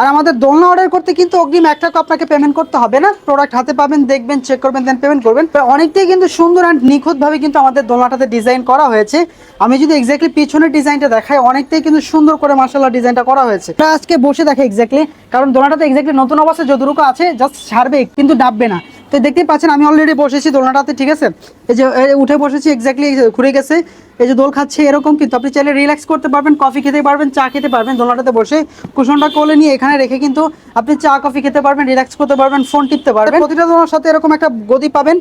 আর আমাদের দোলনা অর্ডার করতে কিন্তু অগ্রিম এক টাকা আপনাকে পেমেন্ট করতে হবে না। প্রোডাক্ট হাতে পাবেন, দেখবেন চেক করবেন দেন পেমেন্ট করবেন। অনেকটাই কিন্তু সুন্দর অ্যান্ড নিখুঁতভাবে কিন্তু আমাদের দোলনাটাতে ডিজাইন করা হয়েছে। আমি যদি এক্স্যাক্টলি পিছনের ডিজাইনটা দেখাই, অনেকটাই কিন্তু সুন্দর করে মার্শাল্লাহ ডিজাইনটা করা হয়েছে। আজকে বসে দেখে এক্স্যাক্টলি কারণ দোলনাটাতে এক্স্যাক্টলি নতুন অবস্থায় যতটুকু আছে জাস্ট ছাড়বে, কিন্তু ডাববে না। তো দেখতেই পাচ্ছেন, আমি অলরেডি বসেছি দোলনাটাতে, ঠিক আছে? এই যে উঠে বসেছি এক্স্যাক্টলি ঘুরে গেছে। এই যে দোল খাচ্ছে, এরকম কিন্তু আপনি চাইলে রিল্যাক্স করতে পারবেন কফি খেতে পারবেন, চা খেতে পারবেন দোলনাটাতে বসে। কুশনটা কোলে নিয়ে এখানে রেখে কিন্তু আপনি চা কফি খেতে পারবেন রিল্যাক্স করতে পারবেন ফোন টিপতে পারবেন। প্রতিটা দোলনার সাথে এরকম একটা গদি পাবেন,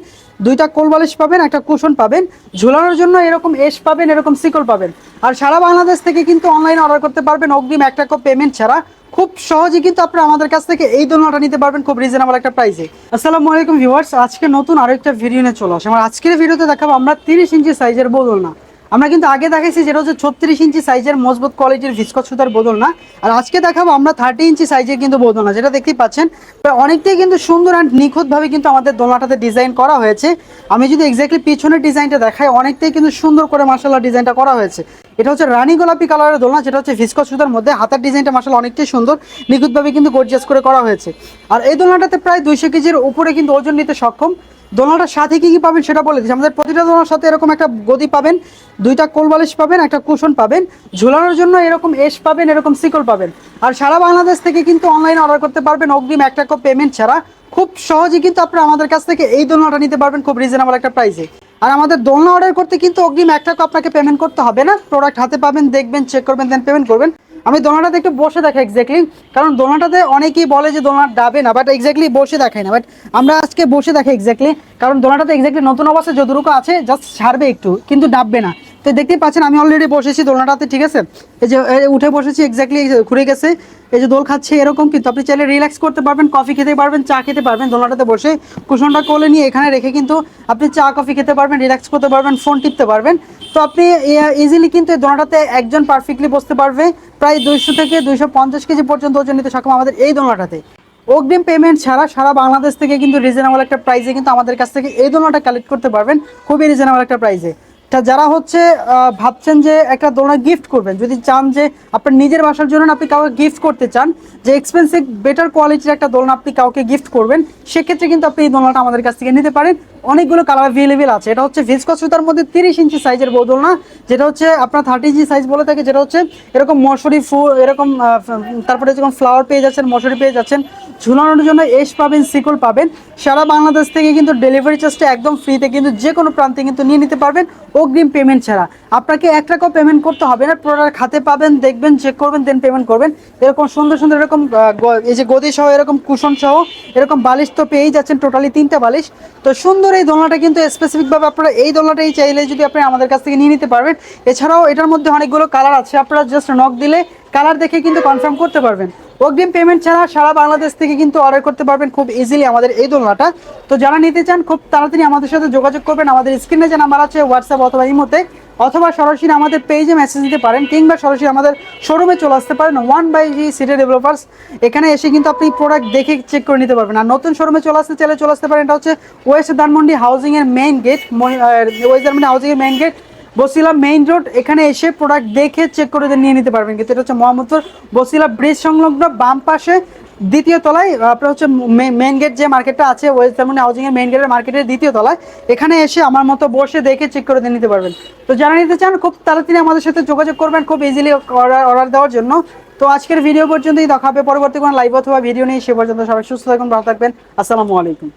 দুইটা কোল বালিশ পাবেন, একটা কুশন পাবেন, ঝুলানোর জন্য এরকম এস পাবেন, এরকম সিকল পাবেন। আর সারা বাংলাদেশ থেকে কিন্তু অনলাইনে অর্ডার করতে পারবেন, অগ্রিম একটা পেমেন্ট ছাড়া। খুব সহজে কিন্তু আপনারা আমাদের কাছ থেকে এই দোলনাটা নিতে পারবেন খুব রিজনেবল একটা প্রাইসে আসসালামু আলাইকুম ভিউয়ার্স আজকে নতুন আরেকটা ভিডিও নিয়ে চলে আসে। আমার আজকের ভিডিওতে দেখাবো আমরা তিরিশ ইঞ্চি সাইজের বদল না আমরা কিন্তু আগে দেখাইছি যেটা হচ্ছে ছত্রিশ ইঞ্চি সাইজের মজবুত কোয়ালিটির ভিসকস সুতার বদল না। আর আজকে দেখাবো আমরা থার্টি ইঞ্চি সাইজের কিন্তু বদল না, যেটা দেখতেই পাচ্ছেন। অনেকটাই কিন্তু সুন্দর অ্যান্ড নিখুঁতভাবে কিন্তু আমাদের দোলনাটাতে ডিজাইন করা হয়েছে। আমি যদি এক্স্যাক্টলি পিছনের ডিজাইনটা দেখাই, অনেকটাই কিন্তু সুন্দর করে মার্শাল্লাহ ডিজাইনটা করা হয়েছে। এটা হচ্ছে রানী গোলাপি কালারের দোলনা, যেটা হচ্ছে ভিসকস সুতার মধ্যে। হাতার ডিজাইনটা মার্শাল অনেকটাই সুন্দর, নিখুঁতভাবে কিন্তু গর্জিয়াস করে করা হয়েছে। আর এই দোলনাটাতে প্রায় দুইশো কেজির উপরে কিন্তু ওজন নিতে সক্ষম। দোলনাটার সাথে কি কি পাবেন সেটা বলে দিচ্ছি। আমাদের প্রতিটা দোলনার সাথে এরকম একটা গদি পাবেন, দুইটা কোল বালিশ পাবেন, একটা কুশন পাবেন, ঝুলানোর জন্য এরকম এস পাবেন, এরকম সিকল পাবেন। আর সারা বাংলাদেশ থেকে কিন্তু অনলাইনে অর্ডার করতে পারবেন অগ্রিম এক টাকা পেমেন্ট ছাড়া। খুব সহজেই কিন্তু আপনারা আমাদের কাছ থেকে এই দোলনাটা নিতে পারবেন খুব রিজনেবল একটা প্রাইসে আর আমাদের দোলনা অর্ডার করতে কিন্তু অগ্রিম এক টাকা আপনাকে পেমেন্ট করতে হবে না। প্রোডাক্ট হাতে পাবেন, দেখবেন চেক করবেন দেন পেমেন্ট করবেন। আমি দোনাটাতে একটু বসে দেখে এক্স্যাক্টলি কারণ দোলনাটাতে অনেকেই বলে যে দোলনা ডাবে না বাট এক্স্যাক্টলি বসে দেখাই না বাট আমরা আজকে বসে দেখে এক্স্যাক্টলি কারণ দোলনাটাতে এক্স্যাক্টলি নতুন অবস্থায় যতটুকু আছে জাস্ট ছাড়বে একটু, কিন্তু ডাববে না। তো দেখতেই পাচ্ছেন, আমি অলরেডি বসেছি দোলনাটাতে, ঠিক আছে? এই যে উঠে বসেছি এক্স্যাক্টলি ঘুরে গেছে, এই যে দোল খাচ্ছে, এরকম কিন্তু আপনি চাইলে রিল্যাক্স করতে পারবেন কফি খেতে পারবেন, চা খেতে পারবেন দোলনাটাতে বসে। কুশনটা কোলে নিয়ে এখানে রেখে কিন্তু আপনি চা কফি খেতে পারবেন রিল্যাক্স করতে পারবেন ফোন টিপতে পারবেন। তো আপনি ইজিলি কিন্তু এই দোনাটাতে একজন পারফেক্টলি বসতে পারবে। প্রায় দুইশো থেকে দুইশো পঞ্চাশ কেজি পর্যন্ত ওজন নিতে সক্ষম আমাদের এই দোনাটাতে অগ্রিম পেমেন্ট ছাড়া সারা বাংলাদেশ থেকে কিন্তু রিজনেবল একটা প্রাইসে কিন্তু আমাদের কাছ থেকে এই দোনাটা কালেক্ট করতে পারবেন। খুবই রিজনেবল একটা প্রাইসে তা যারা হচ্ছে ভাবছেন যে একটা দোলনা গিফট করবেন, যদি চান যে আপনার নিজের বাসার জন্য আপনি কাউকে গিফট করতে চান, যে এক্সপেন্সিভ বেটার কোয়ালিটির একটা দোলনা আপনি কাউকে গিফট করবেন, সেক্ষেত্রে কিন্তু আপনি এই দোলনাটা আমাদের কাছ থেকে নিতে পারেন। অনেকগুলো কালার অ্যাভেলেবেল আছে। এটা হচ্ছে ভিসকস সুতার মধ্যে তিরিশ ইঞ্চি সাইজের বউ দোলনা, যেটা হচ্ছে আপনার থার্টি ইঞ্চি সাইজ বলে থাকে, যেটা হচ্ছে এরকম মশারি ফুল, এরকম তারপরে যখন ফ্লাওয়ার পেয়ে যাচ্ছেন মশারি পেয়ে যাচ্ছেন, ঝুলানোর জন্য এস পাবেন, সিকল পাবেন। সারা বাংলাদেশ থেকে কিন্তু ডেলিভারি চার্জটা একদম ফ্রিতে কিন্তু যে কোনো প্রান্তে কিন্তু নিয়ে নিতে পারবেন। অগ্রিম পেমেন্ট ছাড়া। আপনাকে এক টাকাও পেমেন্ট করতে হবে না প্রোডাক্ট খাতে পাবেন, দেখবেন চেক করবেন দেন পেমেন্ট করবেন। এরকম সুন্দর সুন্দর এরকম এই যে গদি সহ, এরকম কুশন সহ, এরকম বালিশ তো পেয়েই যাচ্ছেন টোটালি তিনটা বালিশ। তো সুন্দর এই দোলনাটা কিন্তু স্পেসিফিকভাবে আপনারা এই দোলনাটাই চাইলে যদি আপনি আমাদের কাছ থেকে নিয়ে নিতে পারবেন। এছাড়াও এটার মধ্যে অনেকগুলো কালার আছে, আপনারা জাস্ট নক দিলে কালার দেখে কিন্তু কনফার্ম করতে পারবেন। অগ্রিম পেমেন্ট ছাড়া সারা বাংলাদেশ থেকে কিন্তু অর্ডার করতে পারবেন খুব ইজিলি আমাদের এই দোলনাটা। তো যারা নিতে চান, খুব তাড়াতাড়ি আমাদের সাথে যোগাযোগ করবেন। আমাদের স্ক্রিনে যে নাম্বার আছে হোয়াটসঅ্যাপ অথবা ইমোতে, অথবা সরাসরি আমাদের পেজে মেসেজ দিতে পারেন, কিংবা সরাসরি আমাদের শোরুমে চলে আসতে পারেন one by G city developers এখানে এসে কিন্তু আপনি প্রোডাক্ট দেখে চেক করে নিতে পারবেন। আর নতুন শোরুমে চলে আসতে চাইলে চলে আসতে পারেন, এটা হচ্ছে ওয়েস্ট ধানমন্ডি হাউজিং এর main gate west Dhanmondi housing এর main gate Basila main road এখানে এসে প্রোডাক্ট দেখে চেক করে নিয়ে নিতে পারবেন। কিন্তু এটা হচ্ছে মোহাম্মদপুর বসিলা ব্রিজ সংলগ্ন বাম পাশে দ্বিতীয় তলায় আপনার হচ্ছে মেন গেট যে মার্কেটটা আছে ওয়েস্ট জার্মানি হাউজিং এর মেইন গেটের মার্কেটের দ্বিতীয় তলায়, এখানে এসে আমার মতো বসে দেখে চেক করে নিতে পারবেন। তো যারা নিতে চান, খুব তাড়াতাড়ি আমাদের সাথে যোগাযোগ করবেন, খুব ইজিলি অর্ডার দেওয়ার জন্য। তো আজকের ভিডিও পর্যন্তই, দেখা হবে পরবর্তী কোনো লাইভ অথবা ভিডিও নেই সে পর্যন্ত সবাই সুস্থ থাকুন, ভালো থাকবেন। আসসালামু আলাইকুম।